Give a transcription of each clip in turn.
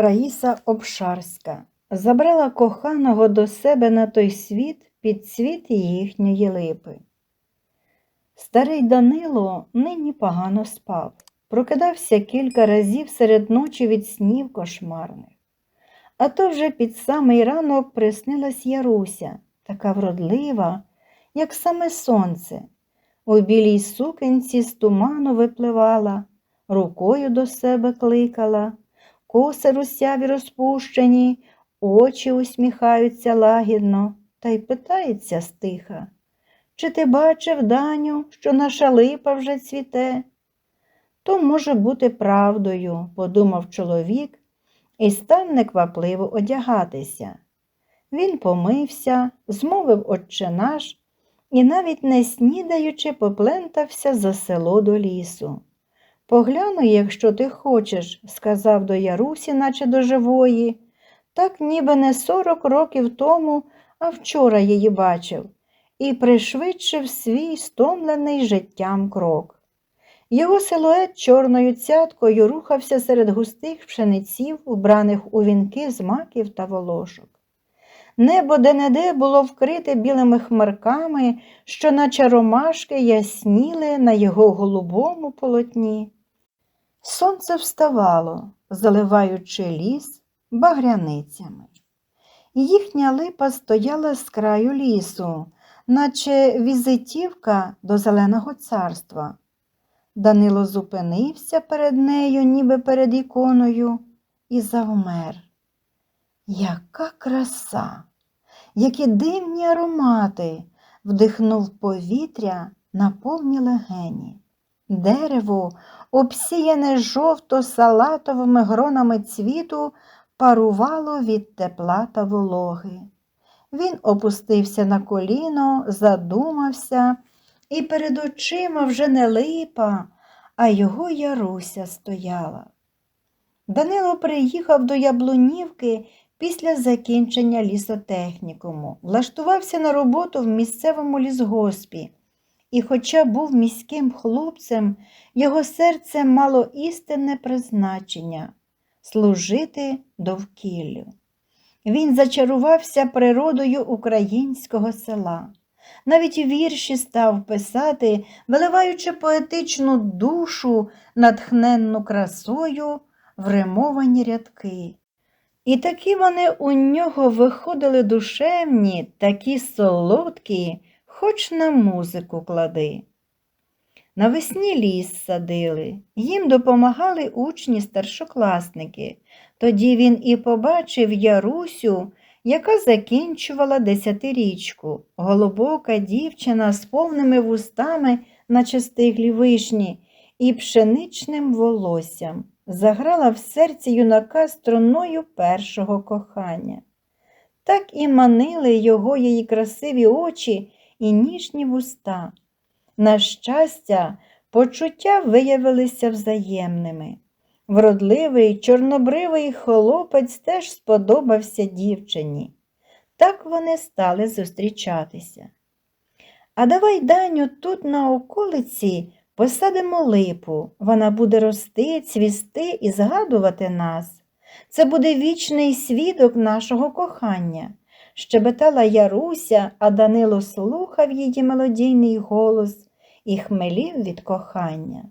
Раїса Обшарська забрала коханого до себе на той світ під цвіт їхньої липи. Старий Данило нині погано спав, прокидався кілька разів серед ночі від снів кошмарних. А то вже під самий ранок приснилась Яруся, така вродлива, як саме сонце. У білій сукенці з туману випливала, рукою до себе кликала, коси русяві розпущені, очі усміхаються лагідно, та й питається стиха. Чи ти бачив, Даню, що наша липа вже цвіте? То може бути правдою, подумав чоловік і став неквапливо одягатися. Він помився, змовив отче наш і, навіть не снідаючи, поплентався за село до лісу. Погляну, якщо ти хочеш, сказав до Ярусі, наче до живої, так ніби не сорок років тому, а вчора її бачив, і пришвидшив свій стомлений життям крок. Його силует чорною цяткою рухався серед густих пшениців, вбраних у вінки з маків та волошок. Небо де-не-де було вкрите білими хмарками, що, наче ромашки, ясніли на його голубому полотні. Сонце вставало, заливаючи ліс багряницями. Їхня липа стояла з краю лісу, наче візитівка до Зеленого царства. Данило зупинився перед нею, ніби перед іконою, і завмер. Яка краса, які дивні аромати, вдихнув повітря на повні легені. Дерево, обсіяне жовто-салатовими гронами цвіту, парувало від тепла та вологи. Він опустився на коліно, задумався, і перед очима вже не липа, а його Яруся стояла. Данило приїхав до Яблунівки після закінчення лісотехнікуму, влаштувався на роботу в місцевому лісгоспі. І, хоча був міським хлопцем, його серце мало істинне призначення служити довкіллю. Він зачарувався природою українського села. Навіть вірші став писати, виливаючи поетичну душу, натхненну красою в римовані рядки. І такі вони у нього виходили душевні, такі солодкі, хоч на музику клади. Навесні ліс садили, їм допомагали учні старшокласники. Тоді він і побачив Ярусю, яка закінчувала десятирічку, голубока дівчина з повними вустами, наче стиглі вишні, і пшеничним волоссям заграла в серці юнака струною першого кохання. Так і манили його її красиві очі і ніжні вуста. На щастя, почуття виявилися взаємними. Вродливий, чорнобривий хлопець теж сподобався дівчині. Так вони стали зустрічатися. А давай, Даню, тут на околиці посадимо липу, вона буде рости, цвісти і згадувати нас. Це буде вічний свідок нашого кохання. Щебетала Яруся, а Данило слухав її мелодійний голос і хмелів від кохання.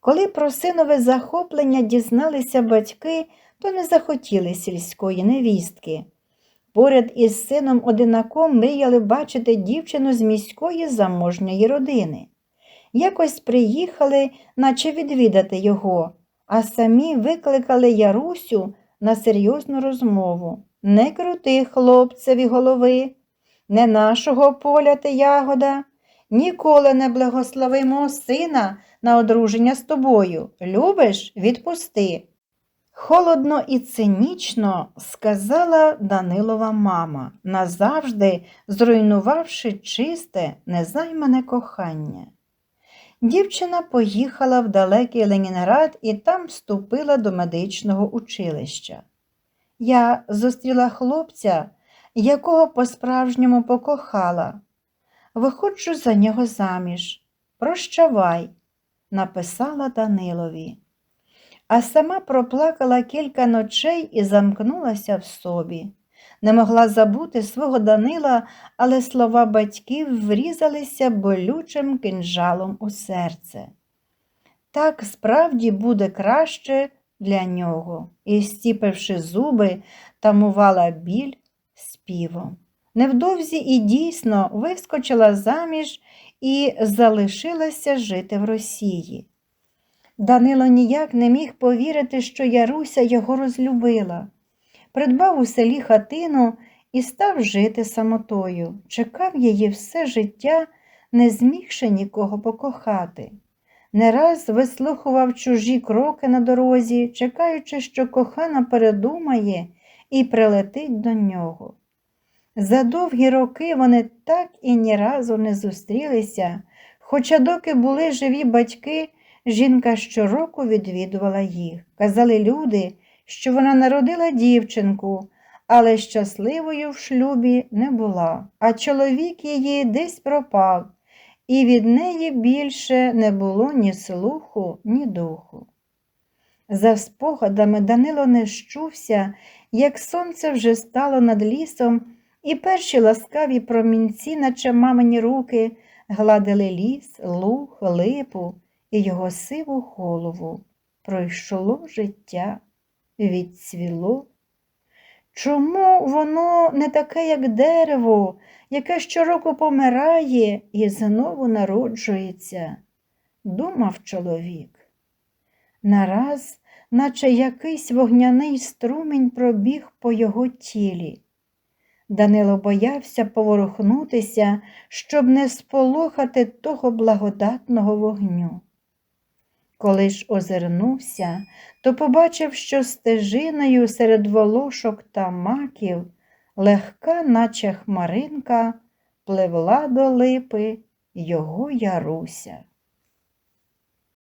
Коли про синове захоплення дізналися батьки, то не захотіли сільської невістки. Поряд із сином одинаком мріяли бачити дівчину з міської заможньої родини. Якось приїхали, наче відвідати його, а самі викликали Ярусю на серйозну розмову. Не крути хлопцеві голови, не нашого поля ти ягода, ніколи не благословимо сина на одруження з тобою. Любиш, відпусти. Холодно і цинічно сказала Данилова мама, назавжди зруйнувавши чисте, незаймане кохання. Дівчина поїхала в далекий Ленінград і там вступила до медичного училища. Я зустріла хлопця, якого по-справжньому покохала. Виходжу за нього заміж. Прощавай, написала Данилові. а сама проплакала кілька ночей і замкнулася в собі. Не могла забути свого Данила, але слова батьків врізалися болючим кинджалом у серце. Так справді буде краще для нього, і, стіпивши зуби, тамувала біль співом. Невдовзі і дійсно вискочила заміж і залишилася жити в Росії. Данило ніяк не міг повірити, що Яруся його розлюбила. Придбав у селі хатину і став жити самотою, чекав її все життя, не змігши нікого покохати. Не раз вислухував чужі кроки на дорозі, чекаючи, що кохана передумає і прилетить до нього. За довгі роки вони так і ні разу не зустрілися, хоча доки були живі батьки, жінка щороку відвідувала їх. Казали люди, що вона народила дівчинку, але щасливою в шлюбі не була, а чоловік її десь пропав, і від неї більше не було ні слуху, ні духу. За спогадами Данило не щувся, як сонце вже стало над лісом, і перші ласкаві промінці, наче мамині руки, гладили ліс, луг, липу і його сиву голову. Пройшло життя, відцвіло. Чому воно не таке, як дерево, яке щороку помирає і знову народжується? думав чоловік. Нараз, наче якийсь вогняний струмінь пробіг по його тілі. Данило боявся поворухнутися, щоб не сполохати того благодатного вогню. Коли ж озирнувся, то побачив, що стежиною серед волошок та маків легка, наче хмаринка, пливла до липи його Яруся.